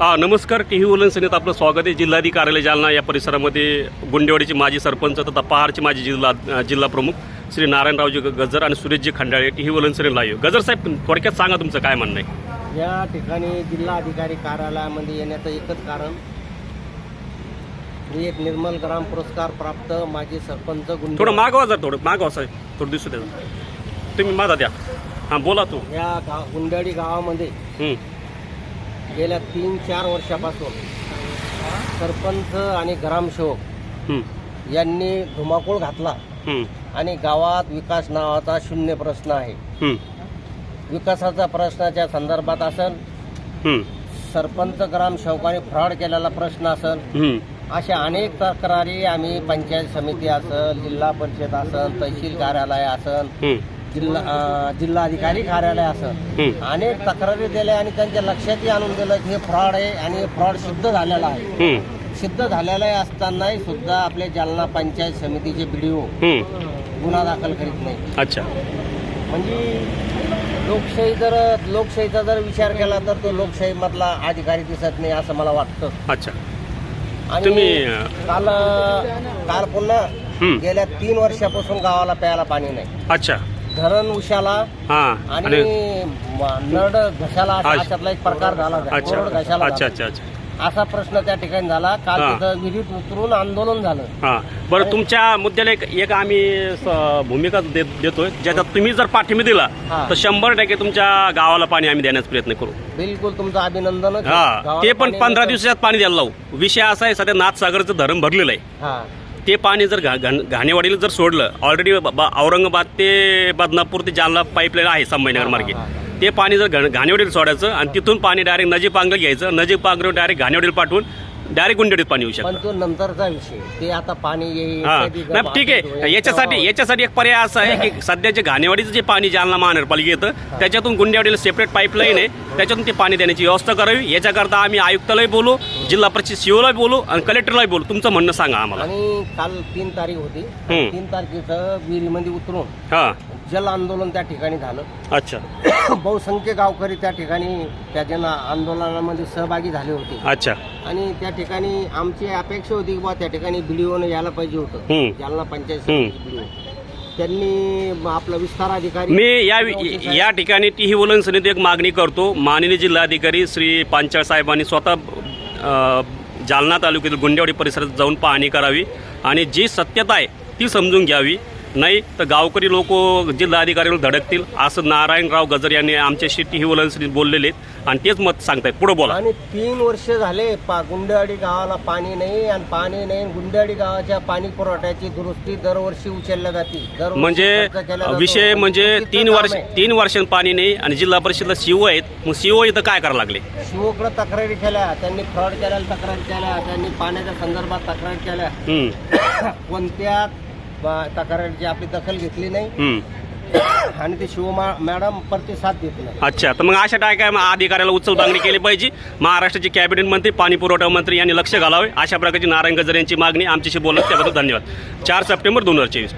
हा नमस्कार. T V वलन सेनेत आपलं स्वागत आहे. जिल्हाधिकारी कार्यालय जालना या परिसरामध्ये गुंडेवाडीचे माजी सरपंच तथा पहाडचे माजी जिल्हा जिल्हा प्रमुख श्री नारायणरावजी ग- गजर आणि सुरेशजी खंडाळे टी व्ही वलन सेने लाईव्ह गजर साहेब थोडक्यात सांगा तुमचं काय म्हणणं आहे. या ठिकाणी जिल्हा अधिकारी कार्यालयामध्ये येण्याचं एकच कारण मी एक निर्मल ग्राम पुरस्कार प्राप्त माजी सरपंच गुंड थोडं मागवा जर थोडं मागवा साहेब. थोडं दिसू द्या तुम्ही माझा द्या. हां बोला तू. या गाव गुंडाडी गावामध्ये गेल्या तीन चार वर्षापासून सरपंच आणि ग्रामसेवक यांनी धुमाकूळ घातला. आणि गावात विकास नावाचा शून्य प्रश्न आहे. विकासाच्या प्रश्नाच्या संदर्भात असेल सरपंच ग्रामसेवकाने फ्रॉड केलेला प्रश्न असेल अशा अनेक तक्रारी आम्ही पंचायत समिती असेल जिल्हा परिषद असेल तहसील कार्यालय असेल जिल्हा अं, जिल्हाधिकारी कार्यालय असेल हं, अनेक तक्रारी दिल्या आणि त्यांच्या लक्षातही आणून दिलं की हे फ्रॉड आहे आणि हे फ्रॉड सिद्ध झालेला आहे. हं, सिद्ध झालेलं आहे असतानाही सुद्धा आपल्या जालना पंचायत समितीचे बीडीओ हं. गुन्हा दाखल करीत नाही अच्छा. म्हणजे लोकशाही जर लोकशाहीचा जर विचार केला तर तो लोकशाहीमधला अधिकारी दिसत नाही असं मला वाटतं. अच्छा. आणि तुम्ही, अं, काल काल पुन्हा हं, गेल्या तीन वर्षापासून गावाला प्यायला पाणी नाही. अच्छा. धरण उशाला हां आणि नरड घशाला अच्छा. एक प्रकार झाला. अच्छा कोरड घशाला अच्छा. अच्छा असा प्रश्न त्या ठिकाणी झाला. काल हा. तिथं विहिरीत उतरून आंदोलन झालं. हां. बरं तुमच्या मुद्द्याला एक एक आम्ही स- भूमिका दे- देतोय. ज्याच्यात तुम्ही जर पाठिंबा दिला हा. तर शंभर टक्के तुमच्या गावाला पाणी आम्ही देण्याचा प्रयत्न करू. बिलकुल तुमचं अभिनंदन हा. ते पण पंधरा दिवसात पाणी द्यायला लावू. विषय असा आहे सध्या नाथसागरचं धरण भरलेलं आहे. हा. ते पाणी जर घा- घाण- घाणेवाडीला जर सोडलं ऑलरेडी औरंगाबाद ते बदनापूर ते जालना पाईपलाईन आहे संभाजीनगर मार्गे. ते पाणी जर घाण- घाणेवाडीला सोडायचं आणि तिथून पाणी डायरेक्ट नजीक पांगलं घ्यायचं नजीक पांगलं डायरेक्ट घाणेवाडीला पाठवून डायरेक्ट गुंडेडीत पाणी येऊ पण शकतं तो नंतरचा विषय ते आता पाणी येईल हा. कधी नाही गप्पा ठीक आहे. याच्यासाठी याच्यासाठी एक पर्याय असा आहे की सध्याचे घाणेवाडीचं जे पाणी जालना महानगरपालिका येतं त्याच्यातून गुंडेवाडीला सेपरेट पाईपलाईन आहे. त्याच्यातून ते पाणी देण्याची व्यवस्था करावी. याच्याकरता आम्ही आयुक्तालाही बोलू. जिल्हा परिषद सीओला बोलू आणि कलेक्टरलाही बोलू. तुमचं म्हणणं सांगा आम्हाला. आणि काल तीन तारीख होती. हम्म. तीन तारखेचं विहिरीमध्ये उतरून हां. जल आंदोलन त्या ठिकाणी झालं. अच्छा. बहुसंख्य गावकरी त्या ठिकाणी त्या जन आंदोलनामध्ये सहभागी झाले होते. अच्छा. आणि त्या ठिकाणी आमची अपेक्षा होती की त्या ठिकाणी बीडीओने यायला पाहिजे होतं. हम्म. जालना पंचायत BDO. त्यांनी म आपला विस्तार अधिकारी मी या या ठिकाणी टी ही वलन समिती एक मागणी करतो. माननीय जिल्हाधिकारी श्री पांचाळ साहेबांनी स्वतः जालना तालुक्यातील गुंडेवाडी परिसरात जाऊन पाहणी करावी आणि जी सत्यता आहे ती समजून घ्यावी. नाही तर गावकरी लोक जिल्हाधिकाऱ्यावर धडकतील. असं नारायणराव गजर यांनी आमच्याशी टी ही समितीत बोललेले आहेत. आणि तेच मत सांगतायत. पुढे बोला. आणि तीन वर्ष झाले पा गुंडेवाडी गावाला पाणी नाही आणि पाणी नाही गुंडेवाडी गावाच्या पाणी पुरवठ्याची दुरुस्ती दरवर्षी उचलल्या जाते. म्हणजे. विषय म्हणजे तीन वर्ष. तीन वर्षांत पाणी नाही आणि जिल्हा परिषदला सीओ आहेत. मग सीओ इथं काय करायला लागले? शिवकडे तक्रारी केल्या. त्यांनी फ्रॉड केल्याला तक्रारी केल्या. त्यांनी पाण्याच्या संदर्भात तक्रारी केल्या. कोणत्या तक्रारीची आपली दखल घेतली नाही. हम्म. आणि ते शिव मा- मॅडम प्रतिसाद देत नाही. अच्छा तर मग अशा काय काय अधिकाऱ्याला उचल बांगणी केली पाहिजे. महाराष्ट्राचे कॅबिनेट मंत्री पाणी पुरवठा मंत्री यांनी लक्ष घालावे. अशा प्रकारची नारायण गजर यांची मागणी आमच्याशी बोलत त्याबद्दल धन्यवाद. चार सप्टेंबर दोन हजार चोवीस.